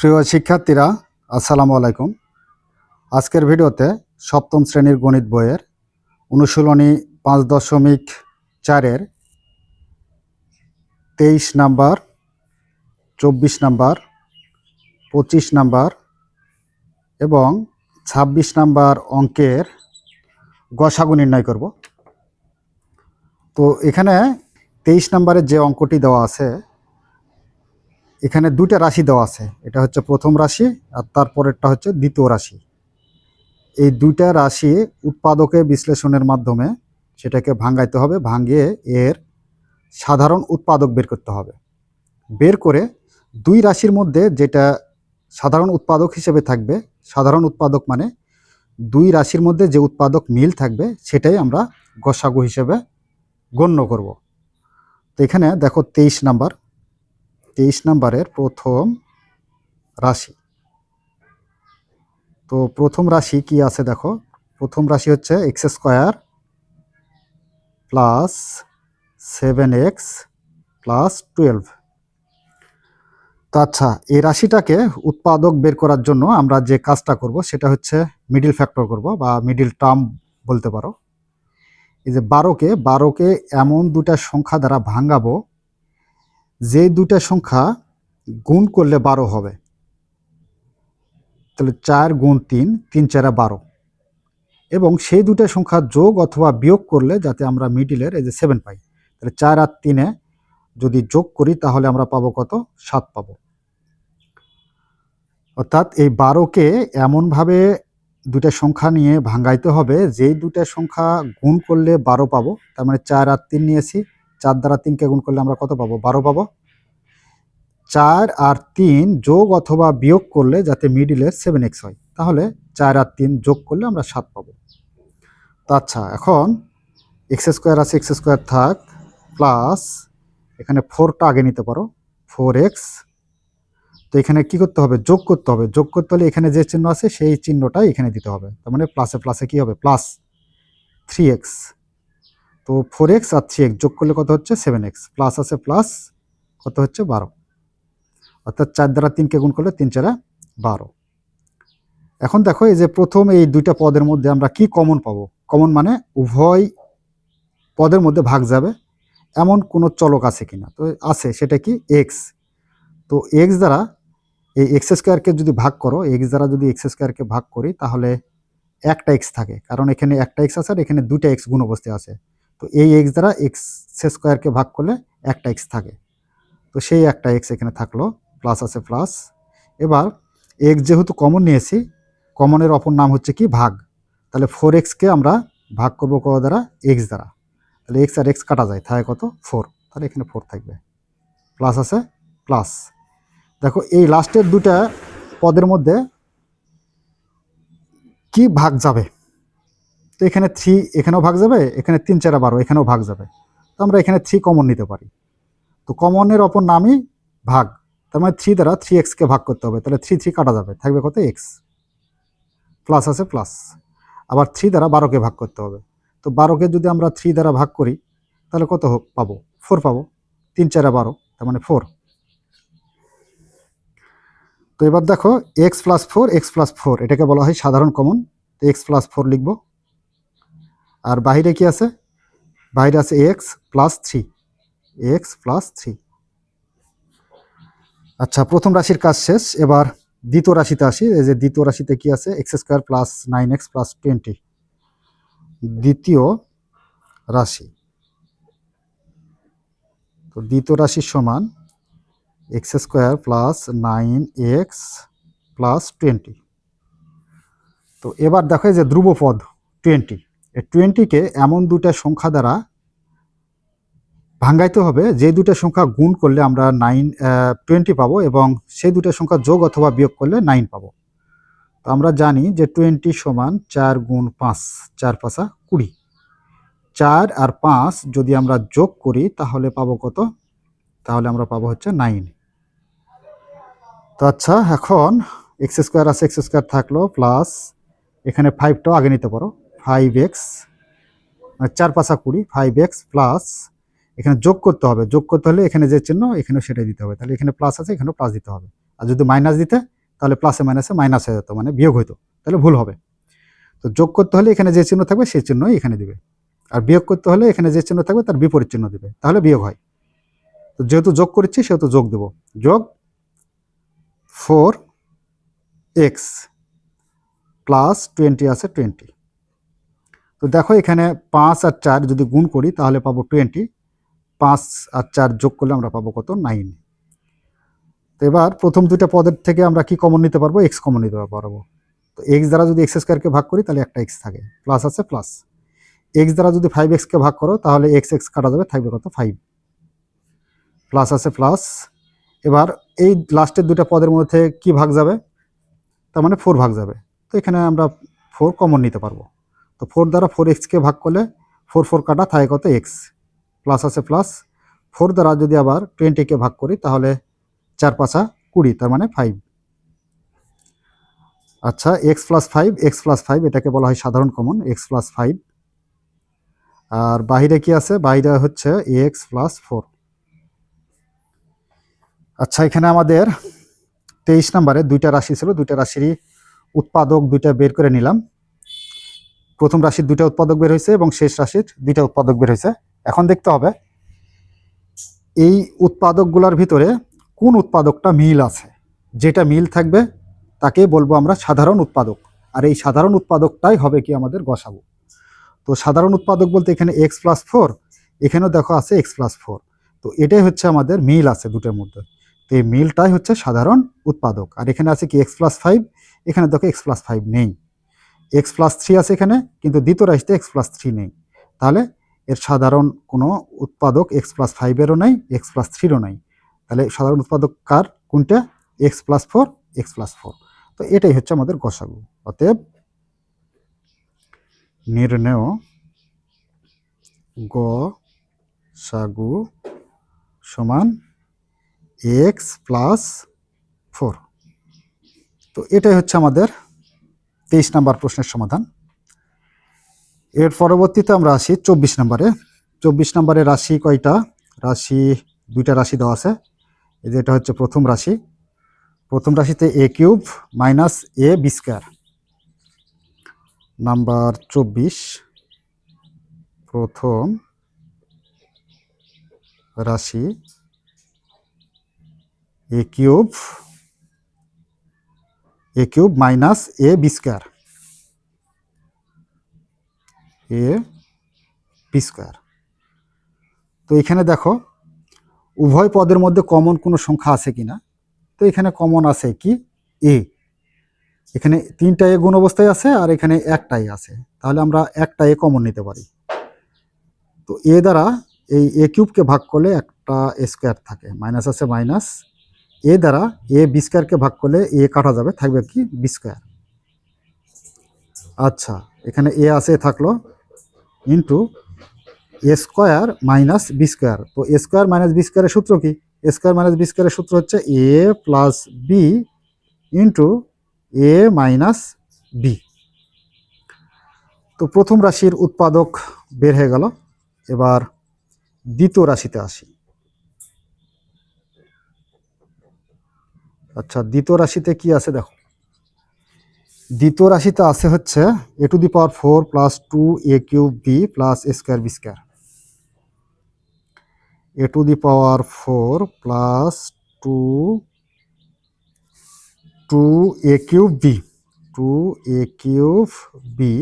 প্রিয় শিক্ষার্থীরা, আসসালামু আলাইকুম। আজকের ভিডিওতে সপ্তম শ্রেণির গণিত বইয়ের অনুশীলনী পাঁচ দশমিক চারের তেইশ নাম্বার, চব্বিশ নাম্বার, পঁচিশ নাম্বার এবং ছাব্বিশ নাম্বার অঙ্কের গসাগু নির্ণয় করব। তো এখানে তেইশ নাম্বারের যে অঙ্কটি দেওয়া আছে এখানে দুইটা রাশি দেওয়া আছে। এটা হচ্ছে প্রথম রাশি আর তারপরেরটা হচ্ছে দ্বিতীয় রাশি। এই দুইটা রাশি উৎপাদকে বিশ্লেষণের মাধ্যমে সেটাকে ভাঙ্গাইতে হবে ভাঙিয়ে এর সাধারণ উৎপাদক বের করতে হবে। বের করে দুই রাশির মধ্যে যেটা সাধারণ উৎপাদক হিসেবে থাকবে, সাধারণ উৎপাদক মানে দুই রাশির মধ্যে যে উৎপাদক মিল থাকবে সেটাই আমরা গসাগু হিসেবে গণ্য করব। তো এখানে দেখো তেইশ নাম্বার। তেইশ নাম্বারের প্রথম রাশি। তো প্রথম রাশি কি আছে দেখো? প্রথম রাশি হচ্ছে X square plus seven X plus twelve. তো আচ্ছা এই রাশিটাকে উৎপাদক বের করার জন্য আমরা যে কাজটা করব সেটা হচ্ছে মিডিল ফ্যাক্টর করব বা মিডিল টার্ম বলতে পারো। এই যে বারোকে বারোকে এমন দুটা সংখ্যা দ্বারা ভাঙাবো যে দুটা সংখ্যা গুণ করলে বারো হবে, তাহলে চার গুণ তিন তিন চারা বারো। এবং সেই দুটা সংখ্যা যোগ অথবা বিয়োগ করলে যাতে আমরা মিডিলের এই যে সেভেন পাই, তাহলে চার আর তিনে যদি যোগ করি তাহলে আমরা পাবো কত? সাত পাবো। অর্থাৎ এই বারোকে এমনভাবে দুটা সংখ্যা নিয়ে ভাঙাইতে হবে যেই দুটা সংখ্যা গুণ করলে বারো পাবো, তার মানে চার আর তিন নিয়েছি চার দ্বারা তিনকে গুণ করলে আমরা কত পাবো? বারো পাবো। চার আর তিন যোগ অথবা বিয়োগ করলে যাতে মিডিলের সেভেন এক্স হয়, তাহলে চার আর তিন যোগ করলে আমরা সাত পাবো। তো আচ্ছা এখন এক্স স্কোয়ার আছে এক্স স্কোয়ার থাক প্লাস এখানে ফোরটা আগে নিতে পারো ফোর এক্স তো এখানে কি করতে হবে? যোগ করতে হবে। যোগ করতে হলে এখানে যে চিহ্ন আছে, সেই চিহ্নটাই এখানে দিতে হবে। তার মানে প্লাসে প্লাসে কি হবে? প্লাস থ্রি এক্স তো ফোর এক্স আর থ্রি এক্স যোগ করলে কত হচ্ছে? সেভেন এক্স প্লাস আছে প্লাস কত হচ্ছে? বারো। অর্থাৎ চার দ্বারা তিনকে গুণ করলে তিন চারা বারো। এখন দেখো, এই যে প্রথম এই দুইটা পদের মধ্যে আমরা কি কমন পাবো? কমন মানে উভয় পদের মধ্যে ভাগ যাবে, এমন কোনো চলক আছে কিনা? তো আছে, সেটা কি? এক্স তো এক্স দ্বারা এই এক্স স্কোয়ারকে যদি ভাগ করো এক্স দ্বারা যদি এক্স স্কোয়ারকে ভাগ করি, তাহলে একটা এক্স থাকে। কারণ এখানে একটা এক্স আছে আর এখানে দুটা এক্স গুণ অবস্থায় আছে। তো এই এক্স দ্বারা এক্স স্কোয়ারকে ভাগ করলে একটা এক্স থাকে। তো সেই একটা এক্স এখানে থাকল প্লাস আছে প্লাস এবার এক্স যেহেতু কমন নিয়েছি কমনের অপর নাম হচ্ছে কি? ভাগ। তাহলে ফোর এক্সকে আমরা ভাগ করব কত দ্বারা? এক্স দ্বারা। তাহলে এক্স আর এক্স কাটা যায়, থাকে কত? ফোর তাহলে এখানে ফোর থাকবে। প্লাস আছে প্লাস দেখো এই লাস্টের দুটা পদের মধ্যে কি ভাগ যাবে? তো এখানে থ্রি এখানেও ভাগ যাবে, এখানে তিন, চারা, বারো, এখানেও ভাগ যাবে। তো আমরা এখানে থ্রি কমন নিতে পারি। তো কমনের অপর নামই ভাগ। তার মানে থ্রি দ্বারা থ্রি এক্সকে ভাগ করতে হবে। তাহলে থ্রি থ্রি কাটা যাবে। থাকবে কত এক্স প্লাস আছে প্লাস আবার থ্রি দ্বারা বারোকে ভাগ করতে হবে। তো বারোকে যদি আমরা থ্রি দ্বারা ভাগ করি, তাহলে কত পাবো? ফোর পাবো। তিন, চারা বারো, তার মানে ফোর তো এবার দেখো X plus four X plus four এটাকে বলা হয় সাধারণ কমন তো এক্স প্লাস ফোর লিখব। আর বাহিরে কি আছে? বাইরে আছে X plus three X plus three আচ্ছা প্রথম রাশির কাজ শেষ। এবার দ্বিতীয় রাশিতে আসি। এই যে দ্বিতীয় রাশিতে কি আছে? X square plus nine X plus twenty দ্বিতীয় রাশি। তো দ্বিতীয় রাশির সমান X square plus nine X plus twenty তো এবার দেখো যে ধ্রুবপদ টোয়েন্টি টোয়েন্টিকে এমন দুটা সংখ্যা দ্বারা ভাঙ্গাইতে হবে, যে দুটো সংখ্যা গুণ করলে আমরা নাইন টোয়েন্টি পাবো এবং সেই দুটো সংখ্যা যোগ অথবা বিয়োগ করলে নাইন পাবো। তো আমরা জানি যে টোয়েন্টি সমান চার গুণ পাঁচ, চার পাঁচা কুড়ি। চার আর পাঁচ যদি আমরা যোগ করি, তাহলে পাবো কত? তাহলে আমরা পাবো হচ্ছে নাইন। তো আচ্ছা এখন এক্স স্কোয়ার আছে, এক্স স্কোয়ার থাকল, প্লাস এখানে ফাইভটাও আগে নিতে পারো। ফাইভ এক্স চার পাঁচা কুড়ি ফাইভ এক্স প্লাস এখানে যোগ করতে হবে। যোগ করতে হলে এখানে যে চিহ্ন এখানে সেটাই দিতে হবে। তাহলে এখানে প্লাস আছে, এখানেও প্লাস দিতে হবে। আর যদি মাইনাস দিতে, তাহলে প্লাসে মাইনাসে মাইনাস হয়ে যেত মানে বিয়োগ হইতো। তাহলে ভুল হবে। তো যোগ করতে হলে এখানে যে চিহ্ন থাকবে, সেই চিহ্নই এখানে দিবে। আর বিয়োগ করতে হলে এখানে যে চিহ্ন থাকবে, তার বিপরীত চিহ্ন দিবে। তাহলে বিয়োগ হয়। তো যেহেতু যোগ করেছি, সেহেতু যোগ দেব। যোগ ফোর এক্স প্লাস টোয়েন্টি আছে টোয়েন্টি তো দেখো এখানে পাঁচ আর চার যদি গুণ করি, তাহলে পাবো টোয়েন্টি পাঁচ আর চার যোগ করলে আমরা পাবো কত? নাইন তো এবার প্রথম দুইটা পদের থেকে আমরা কি কমন নিতে পারব? এক্স কমন নিতে পারব। তো এক্স দ্বারা যদি এক্স স্কোয়ারকে ভাগ করি, তাহলে একটা এক্স থাকে। প্লাস আছে প্লাস এক্স দ্বারা যদি ফাইভ এক্সকে ভাগ করো, তাহলে এক্স এক্স কাটা যাবে, থাকবে কত? ফাইভ প্লাস আছে প্লাস এবার এই লাস্টের দুটা পদের মধ্যে কি ভাগ যাবে? তার মানে ফোর ভাগ যাবে। তো এখানে আমরা ফোর কমন নিতে পারব। তো ফোর দ্বারা ফোর এক্সকে ভাগ করলে ফোর ফোর কাটা থাকে কত এক্স প্লাস আছে প্লাস ফোর দ্বারা যদি আবার টোয়েন্টিকে ভাগ করি, তাহলে চার পাঁচা কুড়ি, তার মানে ফাইভ আচ্ছা X plus five X plus five এটাকে বলা হয় সাধারণ কমন এক্স প্লাস ফাইভ আর বাহিরে কি আছে? বাহিরে হচ্ছে এক্স প্লাস ফোর আচ্ছা এখানে আমাদের তেইশ নম্বরে দুইটা রাশি ছিল, দুইটা রাশিরই উৎপাদক দুইটা বের করে নিলাম। প্রথম রাশির দুইটা উৎপাদক বের হয়েছে এবং শেষ রাশির দুইটা উৎপাদক বের হয়েছে। এখন দেখতে হবে, এই উৎপাদকগুলোর ভিতরে কোন উৎপাদকটা মিল আছে? যেটা মিল থাকবে, তাকে বলব আমরা সাধারণ উৎপাদক। আর এই সাধারণ উৎপাদকটাই হবে কি আমাদের গসাগু। তো সাধারণ উৎপাদক বলতে এখানে এক্স প্লাস ফোর এখানেও দেখো আছে এক্স প্লাস ফোর তো এটাই হচ্ছে আমাদের মিল আছে দুটোর মধ্যে। তো এই মিলটাই হচ্ছে সাধারণ উৎপাদক। আর এখানে আছে কি এক্স প্লাস ফাইভ এখানে দেখো এক্স প্লাস ফাইভ নেই। এক্স প্লাস থ্রি আছে এখানে, কিন্তু দ্বিতীয় রাশিতে এক্স প্লাস থ্রি নেই। তাহলে এর সাধারণ কোনো উৎপাদক এক্স প্লাস ফাইভেরও নেই এক্স প্লাস থ্রিরও নেই। তাহলে সাধারণ উৎপাদক কার? কোনটা? X plus four X plus four তো এটাই হচ্ছে আমাদের গসাগু। অতএব নির্ণয় গ সাগু সমান এক্স প্লাস ফোর তো এটাই হচ্ছে আমাদের তেইশ নাম্বার প্রশ্নের সমাধান। এর পরবর্তীতে আমরা আসি চব্বিশ নম্বরে। চব্বিশ নম্বরে রাশি কয়টা? রাশি দুইটা রাশি দেওয়া আছে। এই যে এটা হচ্ছে প্রথম রাশি। প্রথম রাশিতে A cube minus A B square. Number চব্বিশ, প্রথম রাশি A cube A cube minus A B square A B square তো এখানে দেখো, উভয় পদের মধ্যে কমন কোনো সংখ্যা আছে কিনা? তো এখানে কমন আছে কি? এ এখানে তিনটা এ গুণ অবস্থায় আছে আর এখানে একটাই আছে। তাহলে আমরা একটা এ কমন নিতে পারি। তো এ দ্বারা এই এ কিউবকে ভাগ করলে একটা স্কোয়ার থাকে। মাইনাস আছে মাইনাস এ দ্বারা এ বি স্কোয়ারকে ভাগ করলে এ কাটা যাবে, থাকবে কি বি স্কোয়ার। আচ্ছা এখানে এ আছে থাকল into A square minus B square. তো এ স্কোয়ার মাইনাস বি স্কোয়ারের সূত্র কি? এ স্কোয়ার মাইনাস বি স্কোয়ারের সূত্র হচ্ছে A plus B into A minus B. তো প্রথম রাশির উৎপাদক বের হয়ে গেল, এবার দ্বিতীয় রাশিতে আসি। আচ্ছা দ্বিতীয় রাশিতে কি আছে দেখো? দ্বিতীয় রাশিতে আছে হচ্ছে A to the power four plus two A cube B plus A square B square. A to the power four plus two two A cube B, two A cube B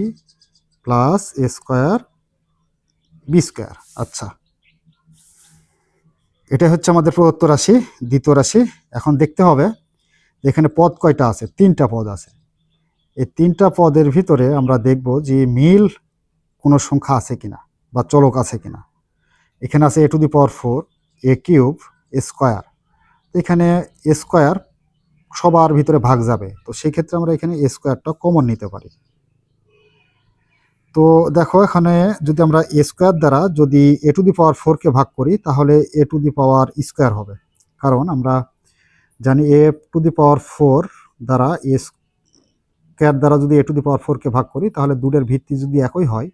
plus A square B square. আচ্ছা এটা হচ্ছে আমাদের প্রদত্ত রাশি, দ্বিতীয় রাশি। এখন দেখতে হবে এখানে পদ কয়টা আছে? তিনটা পদ আছে। এই তিনটা পদের ভিতরে আমরা দেখব যে মিল কোনো সংখ্যা আছে কিনা বা চলক আছে কিনা। এখানে আছে A to the power four, A cube square. এখানে স্কোয়ার সবার ভিতরে ভাগ যাবে। তো সেই ক্ষেত্রে আমরা এখানে স্কোয়ারটা কমন নিতে পারি। তো দেখো এখানে যদি আমরা এ স্কোয়ার দ্বারা যদি এ টু দি পাওয়ার ফোরকে ভাগ করি, তাহলে এ টু দি পাওয়ার স্কোয়ার হবে। কারণ আমরা জানি এ টু দি পাওয়ার ফোর দ্বারা এ স্কোয়ার দ্বারা যদি এ টু দি পাওয়ার ফোরকে ভাগ করি, তাহলে দুটের ভিত্তি যদি একই হয়,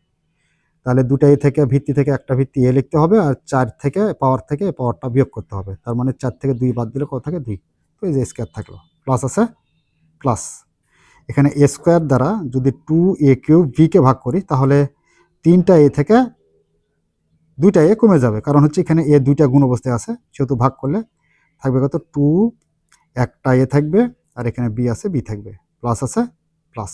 তাহলে দুটা এ থেকে ভিত্তি থেকে একটা ভিত্তি এ লিখতে হবে আর চার থেকে পাওয়ার থেকে পাওয়ারটা বিয়োগ করতে হবে। তার মানে চার থেকে দুই বাদ দিলে কত থাকে? দুই। তো এই যে স্কোয়ার থাকল। প্লাস আছে? প্লাস এখানে এ স্কোয়ার দ্বারা যদি টু এ কিউব ভিকে ভাগ করি, তাহলে তিনটা এ থেকে দুইটা এ কমে যাবে। কারণ হচ্ছে এখানে এ দুইটা গুণ অবস্থায় আছে, সেহেতু ভাগ করলে থাকবে কত? টু একটা এ থাকবে আর এখানে বি আছে, বি থাকবে। প্লাস আছে, প্লাস।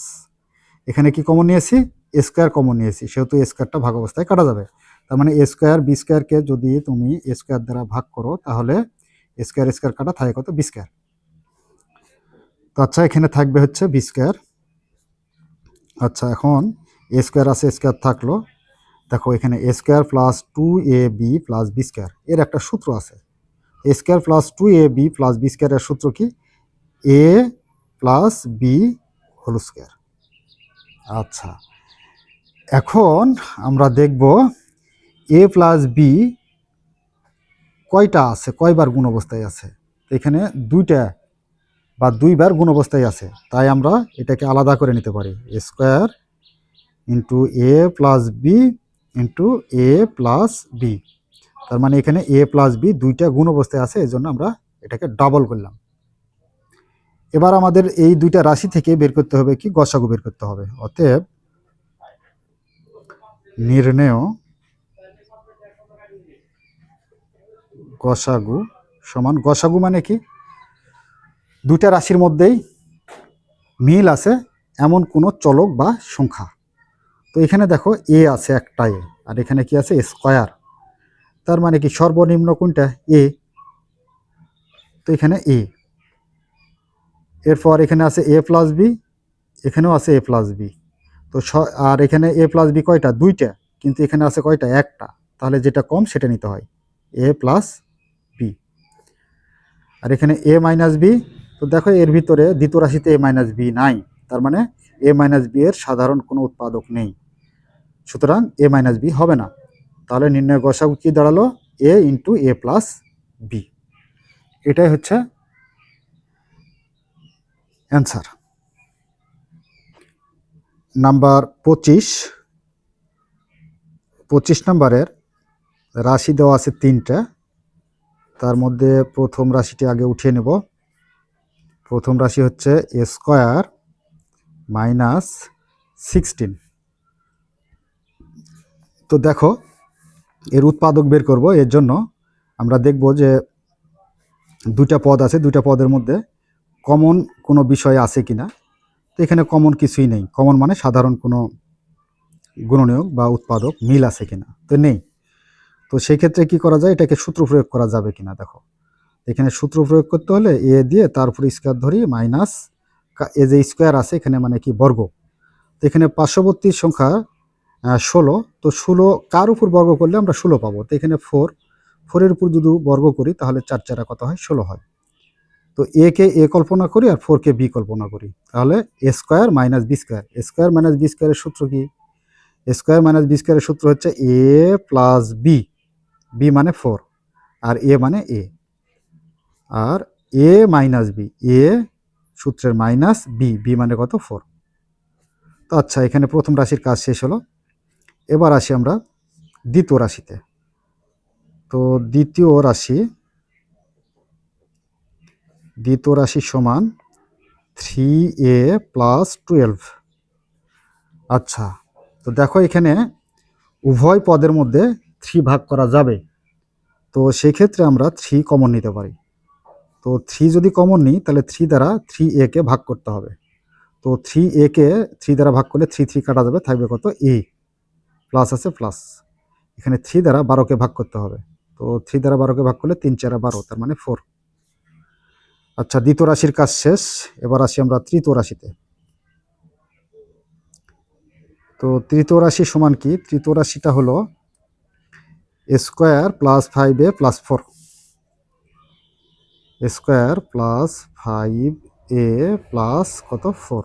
এখানে কি কমন নিয়েছি? এ স্কোয়ার কমন নিয়েছি। সেহেতু এ স্কোয়ারটা ভাগ অবস্থায় কাটা যাবে। তার মানে এ স্কোয়ার, বি স্কোয়ারকে যদি তুমি এ স্কোয়ার দ্বারা ভাগ করো, তাহলে স্কোয়ার স্কোয়ার কাটা থাকে কত? B square. তো আচ্ছা এখানে থাকবে হচ্ছে বি স্কোয়ার। আচ্ছা এখন এ স্কোয়ার আছে স্কোয়ার থাকল। দেখো, এখানে A square plus two A B plus B square. এর একটা সূত্র আছে। A square plus two A B plus B স্কোয়ারের সূত্র কি? A plus B whole square. আচ্ছা এখন আমরা দেখব এ প্লাস বি কয়টা আছে? কয়বার গুণ অবস্থায় আছে? এখানে দুইটা বা দুইবার গুণ অবস্থায় আছে, তাই আমরা এটাকে আলাদা করে নিতে পারি। A square into A plus B into A plus B. তার মানে এখানে এ প্লাস বি দুইটা গুণ অবস্থায় আছে এই জন্য আমরা এটাকে ডাবল করলাম। এবার আমাদের এই দুইটা রাশি থেকে বের করতে হবে কি? গসাগু বের করতে হবে। অতএব নির্ণেয় গসাগু সমান, গসাগু মানে কি? দুইটা রাশির মধ্যেই মিল আছে, এমন কোনো চলক বা সংখ্যা। তো এখানে দেখো এ আছে একটা এ আর এখানে কি আছে? স্কয়ার তার মানে কি সর্বনিম্ন কোনটা? এ তো এখানে এ এরপর এখানে আছে এ প্লাস বি এখানেও আছে এ প্লাস বি তো আর এখানে এ প্লাস বি কয়টা? দুইটা। কিন্তু এখানে আছে কয়টা? একটা। তাহলে যেটা কম সেটা নিতে হয়। এ প্লাস বি আর এখানে এ মাইনাস বি তো দেখো এর ভিতরে দ্বিতীয় রাশিতে এ মাইনাস বি নাই। তার মানে এ মাইনাস বি এর সাধারণ কোনো উৎপাদক নেই। সুতরাং এ মাইনাস বি হবে না। তাহলে নির্ণয় গসাগু কি দাঁড়াল? A into A plus B এটাই হচ্ছে অ্যান্সার নাম্বার পঁচিশ। পঁচিশ নাম্বারের রাশি দেওয়া আছে তিনটা। তার মধ্যে প্রথম রাশিটি আগে উঠিয়ে নেব। প্রথম রাশি হচ্ছে এ স্কোয়ার মাইনাস সিক্সটিন তো দেখো এর উৎপাদক বের করব, এর জন্য আমরা দেখব যে দুইটা পদ আছে, দুইটা পদের মধ্যে কমন কোনো বিষয় আছে কিনা। তো এখানে কমন কিছুই নেই। কমন মানে সাধারণ কোনো গুণনীয়ক বা উৎপাদক মিল আছে কিনা। তো নেই। তো সেই ক্ষেত্রে কি করা যায়? এটাকে সূত্র প্রয়োগ করা যাবে কিনা, দেখো। এখানে সূত্র প্রয়োগ করতে হলে এ দিয়ে তারপরে স্কোয়ার ধরি মাইনাস এ যে স্কোয়ার আছে, এখানে মানে কি বর্গ। তো এখানে পার্শ্ববর্তী সংখ্যা ষোলো। তো ষোলো কার উপর বর্গ করলে আমরা ষোলো পাবো? তো এখানে ফোর ফোরের উপর যদি বর্গ করি, তাহলে চার চারা কত হয়? ষোলো হয়। তো এ কে এ কল্পনা করি আর ফোর কে বি কল্পনা করি। তাহলে A square minus B square A square minus B স্কোয়ারের সূত্র কি? এ স্কোয়ার মাইনাস বি স্কোয়ারের সূত্র হচ্ছে এ প্লাস বি বি মানে ফোর আর এ মানে এ আর এ মাইনাস বি এ সূত্রের মাইনাস বি বি মানে কত? ফোর তো আচ্ছা এখানে প্রথম রাশির কাজ শেষ হলো। এবার আসি আমরা দ্বিতীয় রাশিতে। তো দ্বিতীয় রাশি দ্বিতীয় রাশি সমান থ্রি এ প্লাস টুয়েলভ। আচ্ছা তো দেখো এখানে উভয় পদের মধ্যে থ্রি ভাগ করা যাবে। তো সেক্ষেত্রে আমরা থ্রি কমন নিতে পারি। তো থ্রি যদি কমন নিই, তাহলে থ্রি দ্বারা থ্রি এ কে ভাগ করতে হবে। তো থ্রি এ কে থ্রি দ্বারা ভাগ করলে থ্রি থ্রি কাটা যাবে, থাকবে কত এ। প্লাস আছে প্লাস এখানে থ্রি দ্বারা বারোকে ভাগ করতে হবে। তো থ্রি দ্বারা বারোকে ভাগ করলে তিন চারা বারো, তার মানে ফোর আচ্ছা দ্বিতীয় রাশির কাজ শেষ। এবার আসি আমরা তৃতীয় রাশিতে। তো তৃতীয় রাশি সমান কি? তৃতীয় রাশিটা হলো square plus five A plus four square plus five A plus কত? ফোর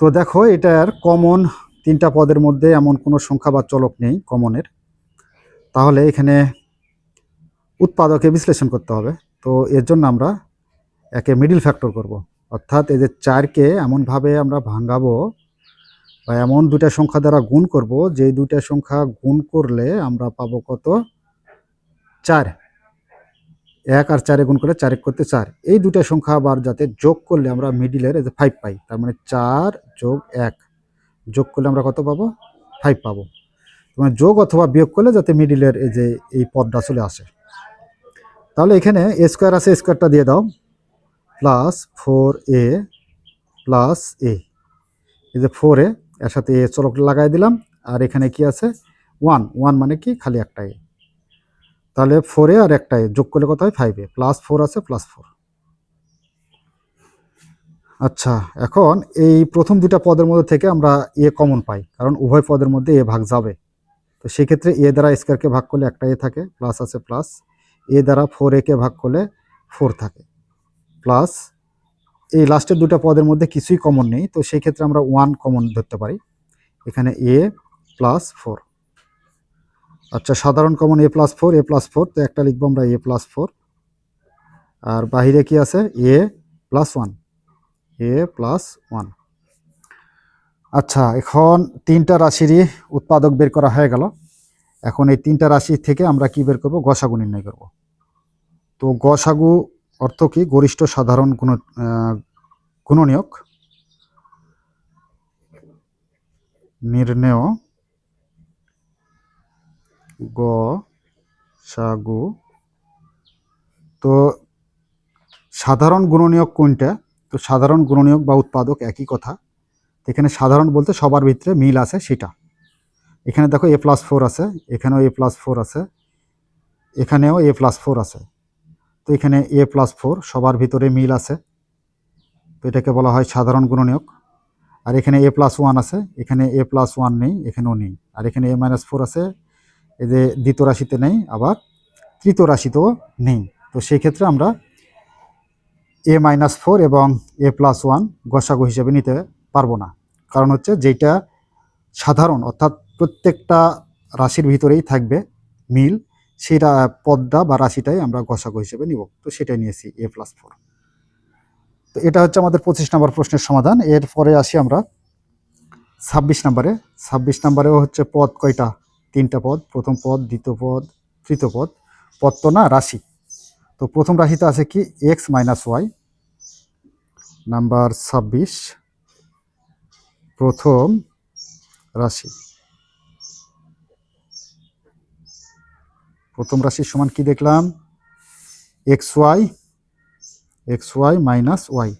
তো দেখো, এটার কমন তিনটা পদের মধ্যে এমন কোনো সংখ্যা বা চলক নেই কমনের। তাহলে এখানে উৎপাদকে বিশ্লেষণ করতে হবে। তো এর জন্য আমরা একে মিডিল ফ্যাক্টর করব। অর্থাৎ এই যে চারকে এমনভাবে আমরা ভাঙাবো বা এমন দুইটা সংখ্যা দ্বারা গুণ করব, যেই দুইটা সংখ্যা গুণ করলে আমরা পাবো কত? চার। এক আর চারে গুণ করলে চার এক করতে চার। এই দুটা সংখ্যা আবার যাতে যোগ করলে আমরা মিডিলের যে ফাইভ পাই, তার মানে চার যোগ এক। যোগ করলে আমরা কত পাবো? ফাইভ পাবো। মানে যোগ অথবা বিয়োগ করলে যাতে মিডিলের এই যে, এই পদটা চলে আসে। তাহলে এখানে এ স্কোয়ার আছে স্কোয়ারটা দিয়ে দাও। Plus four A plus A এই যে ফোর এ এর সাথে এ চলক লাগাই দিলাম। আর এখানে কি আছে? ওয়ান ওয়ান মানে কি? খালি একটা এ তাহলে ফোরে আর একটা এ যোগ করলে কত হয়? ফাইভে প্লাস ফোর আছে প্লাস ফোর আচ্ছা এখন এই প্রথম দুটা পদের মধ্যে থেকে আমরা এ কমন পাই, কারণ উভয় পদের মধ্যে এ ভাগ যাবে। তো সেক্ষেত্রে এ দ্বারা স্কোয়ারকে ভাগ করলে একটা এ থাকে প্লাস আছে প্লাস এ দ্বারা ফোর একে ভাগ করলে ফোর থাকে। প্লাস এই লাস্টের দুটো পদের মধ্যে কিছুই কমন নেই, তো সেই ক্ষেত্রে আমরা ওয়ান কমন ধরতে পারি। এখানে এ প্লাস ফোর আচ্ছা সাধারণ common A plus four A plus four তো একটা লিখব আমরা এ প্লাস ফোর আর বাহিরে কি আছে? A plus one A plus one. আচ্ছা এখন তিনটা রাশিরই উৎপাদক বের করা হয়ে গেল। এখন এই তিনটা রাশি থেকে আমরা কি বের করব? গসাগু নির্ণয় করব। তো গসাগু অর্থ কি? গরিষ্ঠ সাধারণ গুণ গুণনীয়ক। নির্ণেয়। গ সাগু তো সাধারণ গুণনীয়ক কোনটা? তো সাধারণ গুণনীয়ক বা উৎপাদক একই কথা। এখানে সাধারণ বলতে সবার ভিতরে মিল আছে সেটা। এখানে দেখো এ প্লাস ফোর আছে, এখানেও এ প্লাস ফোর আছে, এখানেও এ প্লাস ফোর আছে। তো এখানে এ প্লাস ফোর সবার ভিতরে মিল আছে। তো এটাকে বলা হয় সাধারণ গুণনীয়ক আর এখানে এ প্লাস ওয়ান আছে, এখানে এ প্লাস ওয়ান নেই, এখানেও নেই। আর এখানে এ মাইনাস ফোর আছে এদের দ্বিতীয় রাশিতে নেই, আবার তৃতীয় রাশিতেও নেই। তো সেই ক্ষেত্রে আমরা এ মাইনাস ফোর এবং এ প্লাস ওয়ান গসাগু হিসেবে নিতে পারব না। কারণ হচ্ছে যেটা সাধারণ, অর্থাৎ প্রত্যেকটা রাশির ভিতরেই থাকবে মিল, সেটা পদটা বা রাশিটাই আমরা গসাগু হিসেবে নিব। তো সেটাই নিয়েছি, এ প্লাস ফোর। তো এটা হচ্ছে আমাদের পঁচিশ নম্বর প্রশ্নের সমাধান। এরপরে আসি আমরা ছাব্বিশ নম্বরে। ছাব্বিশ নম্বরেও হচ্ছে পদ কয়টা? তিনটা পদ, প্রথম পদ, দ্বিতীয় পদ, তৃতীয় পদ। পদ তো না, রাশি। তো প্রথম রাশিতে আছে কি? এক্স মাইনাস ওয়াই নাম্বার ছাব্বিশ। প্রথম রাশি। প্রথম রাশির সমান কি দেখলাম? X y x y minus y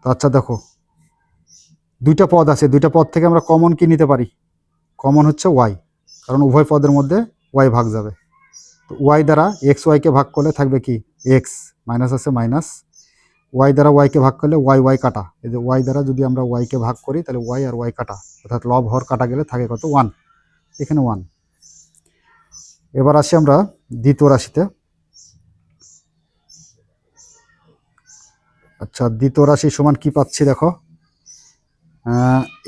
তো আচ্ছা দেখো, দুইটা পদ আছে। দুইটা পদ থেকে আমরা কমন কি নিতে পারি? কমন হচ্ছে ওয়াই কারণ উভয় পদের মধ্যে ওয়াই ভাগ যাবে। ওয়াই দ্বারা এক্স ওয়াইকে ভাগ করলে থাকবে কি? এক্স মাইনাস আছে মাইনাস ওয়াই দ্বারা ওয়াইকে ভাগ করলে ওয়াই ওয়াই কাটা। এই যে ওয়াই দ্বারা যদি আমরা ওয়াইকে ভাগ করি, তাহলে ওয়াই আর ওয়াই কাটা। অর্থাৎ লব হর কাটা গেলে থাকে কত? ওয়ান এখানে ওয়ান এবার আসি আমরা দ্বিতীয় রাশিতে। আচ্ছা দ্বিতীয় রাশি সমান কি পাচ্ছি দেখো?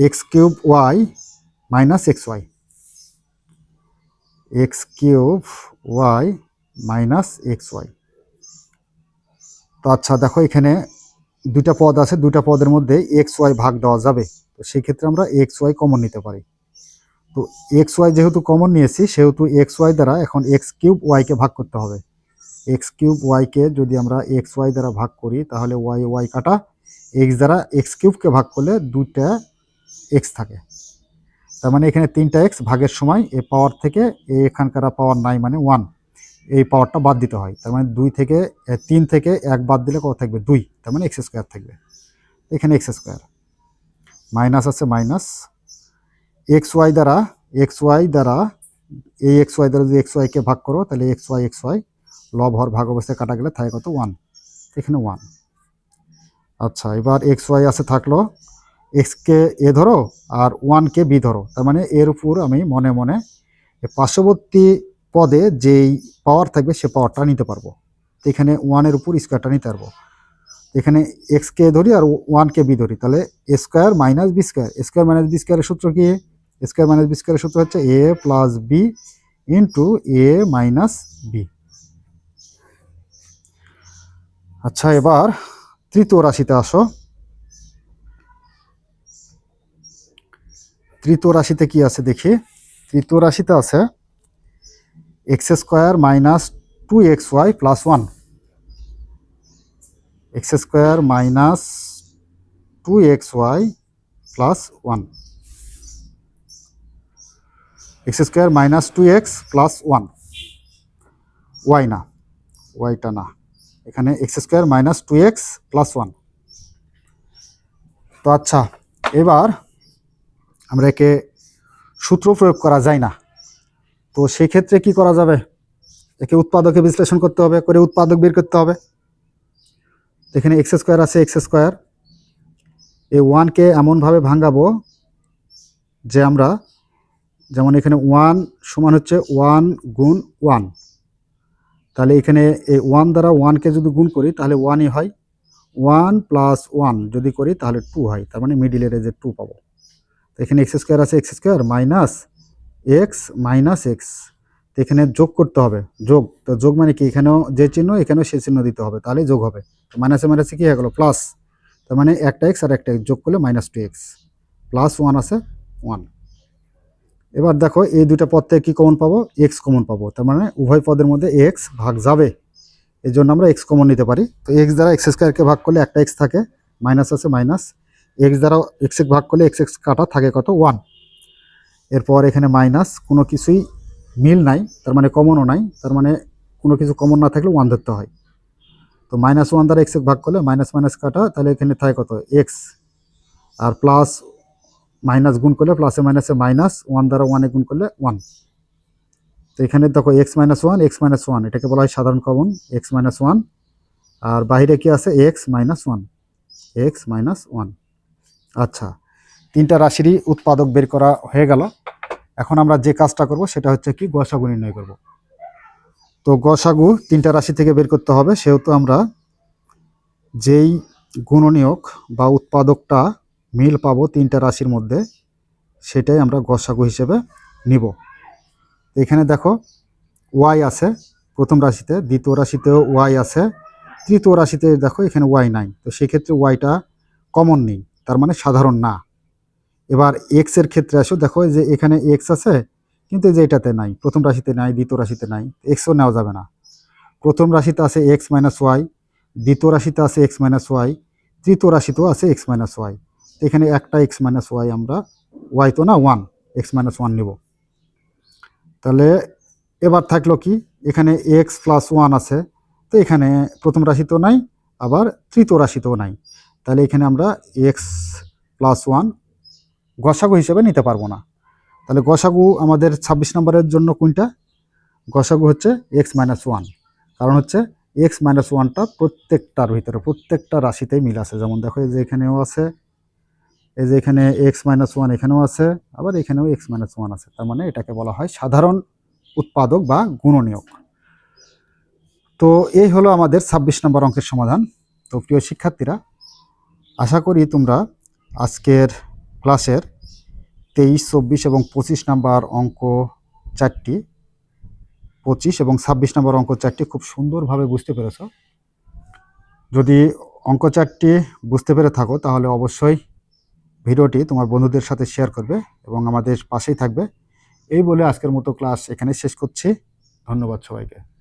X cube y minus x y x cube y minus x y. তো আচ্ছা দেখো এখানে দুইটা পদ আছে, দুইটা পদের মধ্যে এক্স ওয়াই ভাগ দেওয়া যাবে। তো সেই ক্ষেত্রে আমরা এক্স ওয়াই কমন নিতে পারি। তো এক্স ওয়াই যেহেতু কমন নিয়েছি, সেহেতু এক্স ওয়াই দ্বারা এখন এক্স কিউব ওয়াইকে ভাগ করতে হবে। এক্স কিউব ওয়াইকে যদি আমরা এক্স ওয়াই দ্বারা ভাগ করি, তাহলে ওয়াই ওয়াই কাটা এক্স দ্বারা এক্স কিউবকে ভাগ করলে দুইটা এক্স থাকে। তার মানে এখানে তিনটা এক্স ভাগের সময় এ পাওয়ার থেকে এখানকার পাওয়ার নাই মানে ওয়ান এই পাওয়ারটা বাদ দিতে হয়। তার মানে দুই থেকে তিন থেকে এক বাদ দিলে কত থাকবে? দুই। তার মানে এক্স স্কোয়ার থাকবে। এখানে এক্স স্কোয়ার মাইনাস আছে মাইনাস এক্স ওয়াই দ্বারা এক্স ওয়াই দ্বারা, এই এক্স ওয়াই দ্বারা যদি এক্স ওয়াইকে ভাগ করো, তাহলে এক্স ওয়াই এক্স ওয়াই লব হর ভাগ অবস্থায় কাটা গেলে থাকে কত? ওয়ান এখানে ওয়ান আচ্ছা এবার এক্স ওয়াই আছে থাকল। এক্সকে এ ধরো আর ওয়ানকে বি ধরো। তার মানে এর উপর আমি মনে মনে পার্শ্ববর্তী পদে যেই পাওয়ার থাকবে সে পাওয়ারটা নিতে পারব। এখানে ওয়ানের উপর স্কোয়ারটা নিতে পারব। এখানে এক্সকে ধরি আর ওয়ানকে বি ধরি। তাহলে square minus B square square minus B স্কোয়ারের সূত্র কি? স্কোয়ার মাইনাস বি স্কোয়ারের সূত্র হচ্ছে A plus B into A minus B আচ্ছা এবার তৃতীয় রাশিতে আসো। তৃতীয় রাশিতে কি আছে দেখি? তৃতীয় রাশিতে আছে x square minus two x y plus one. X square minus two x y plus one. X square minus two x plus one. Y না ওয়াইটা না। এখানে x square minus two x plus one. তো আচ্ছা এবার আমরা একে সূত্র প্রয়োগ করা যায় না। তো সেই ক্ষেত্রে কি করা যাবে? একে উৎপাদকে বিশ্লেষণ করতে হবে, করে উৎপাদক বের করতে হবে। এখানে এক্স স্কোয়ার আছে এক্স স্কোয়ার এই ওয়ানকে এমনভাবে ভাঙাবো যে আমরা, যেমন এখানে ওয়ান সমান হচ্ছে ওয়ান গুণ ওয়ান তাহলে এখানে এই ওয়ান দ্বারা ওয়ানকে যদি গুণ করি, তাহলে ওয়ানই হয়। ওয়ান প্লাস ওয়ান যদি করি, তাহলে টু হয়। তার মানে মিডিলের যে টু পাবো। এখানে এক্স স্কোয়ার আছে x square minus x minus x তো এখানে যোগ করতে হবে, যোগ। তো যোগ মানে কি? এখানেও যে চিহ্ন, এখানেও সে চিহ্ন দিতে হবে, তাহলে যোগ হবে। তো মাইনাসে মাইনাসে কি হয়ে গেলো? প্লাস তার মানে একটা এক্স আর একটা এক্স যোগ করলে minus two x plus one আছে ওয়ান এবার দেখো, এই দুটা পদ থেকে কী কমন পাবো? এক্স কমন পাবো। তার মানে উভয় পদের মধ্যে এক্স ভাগ যাবে। এই জন্য আমরা এক্স কমন নিতে পারি। তো এক্স দ্বারা এক্স স্কোয়ারকে ভাগ করলে একটা এক্স থাকে মাইনাস আছে মাইনাস এক্স দ্বারা এক্স ভাগ করলে এক্স এক্স কাটা থাকে কত? ওয়ান এরপর এখানে মাইনাস কোনো কিছুই মিল নাই, তার মানে কমনও নাই, তার মানে কোনো কিছু কমন না থাকলে ওয়ান ধরতে হয়। তো মাইনাস ওয়ান দ্বারা এক্স ভাগ করলে মাইনাস মাইনাস কাটা, তাহলে এখানে থাকে কত? এক্স আর প্লাস মাইনাস গুণ করলে প্লাসে মাইনাসে মাইনাস ওয়ান দ্বারা ওয়ানে গুণ করলে ওয়ান তো এখানে দেখো x minus one x minus one এটাকে বলা হয় সাধারণ কমন এক্স মাইনাস ওয়ান আর বাইরে কি আছে? X minus one x minus one আচ্ছা তিনটা রাশিরই উৎপাদক বের করা হয়ে গেল। এখন আমরা যে কাজটা করব সেটা হচ্ছে কি গসাগু নির্ণয় করব। তো গসাগু তিনটা রাশি থেকে বের করতে হবে, সেহেতু আমরা যেই গুণনীয়ক বা উৎপাদকটা মিল পাবো তিনটা রাশির মধ্যে, সেটাই আমরা গসাগু হিসেবে নিব। এখানে দেখো, ওয়াই আছে প্রথম রাশিতে, দ্বিতীয় রাশিতেও ওয়াই আছে, তৃতীয় রাশিতে দেখো এখানে ওয়াই নাই। তো সেক্ষেত্রে ওয়াইটা কমন নেই। তার মানে সাধারণ না। এবার এক্সের ক্ষেত্রে আসো, দেখো যে এখানে এক্স আছে, কিন্তু যে এটাতে নাই, প্রথম রাশিতে নাই, দ্বিতীয় রাশিতে নাই এক্সও নেওয়া যাবে না। প্রথম রাশিতে আছে এক্স মাইনাস ওয়াই দ্বিতীয় রাশিতে আছে এক্স মাইনাস ওয়াই তৃতীয় রাশিতেও আছে এক্স মাইনাস ওয়াই এখানে একটা এক্স মাইনাস ওয়াই আমরা ওয়াই তো না ওয়ান এক্স মাইনাস ওয়ান নেব। তাহলে এবার থাকল কি, এখানে এক্স প্লাস ওয়ান আছে, তো এখানে প্রথম রাশিতেও নাই, আবার তৃতীয় রাশিতেও নাই। তাহলে এখানে আমরা এক্স প্লাস ওয়ান গসাগু হিসেবে নিতে পারব না। তাহলে গসাগু আমাদের ছাব্বিশ নম্বরের জন্য কোনটা? গসাগু হচ্ছে এক্স মাইনাস ওয়ান কারণ হচ্ছে এক্স মাইনাস ওয়ানটা প্রত্যেকটার ভিতরে, প্রত্যেকটা রাশিতেই মিল আছে। যেমন দেখো এই যে এখানেও আছে, এই যে এখানে এক্স মাইনাস ওয়ান এখানেও আছে, আবার এখানেও এক্স মাইনাস ওয়ান আছে। তার মানে এটাকে বলা হয় সাধারণ উৎপাদক বা গুণনীয়ক। তো এই হলো আমাদের ছাব্বিশ নম্বর অঙ্কের সমাধান। তো প্রিয় শিক্ষার্থীরা আশা করি তোমরা আজকের ক্লাসের তেইশ, চব্বিশ এবং পঁচিশ নাম্বার অঙ্ক চারটি, পঁচিশ এবং ছাব্বিশ নম্বর অঙ্ক চারটি খুব সুন্দরভাবে বুঝতে পেরেছ। যদি অঙ্ক চারটি বুঝতে পেরে থাকো, তাহলে অবশ্যই ভিডিওটি তোমার বন্ধুদের সাথে শেয়ার করবে এবং আমাদের পাশেই থাকবে। এই বলে আজকের মতো ক্লাস এখানে শেষ করছি। ধন্যবাদ সবাইকে।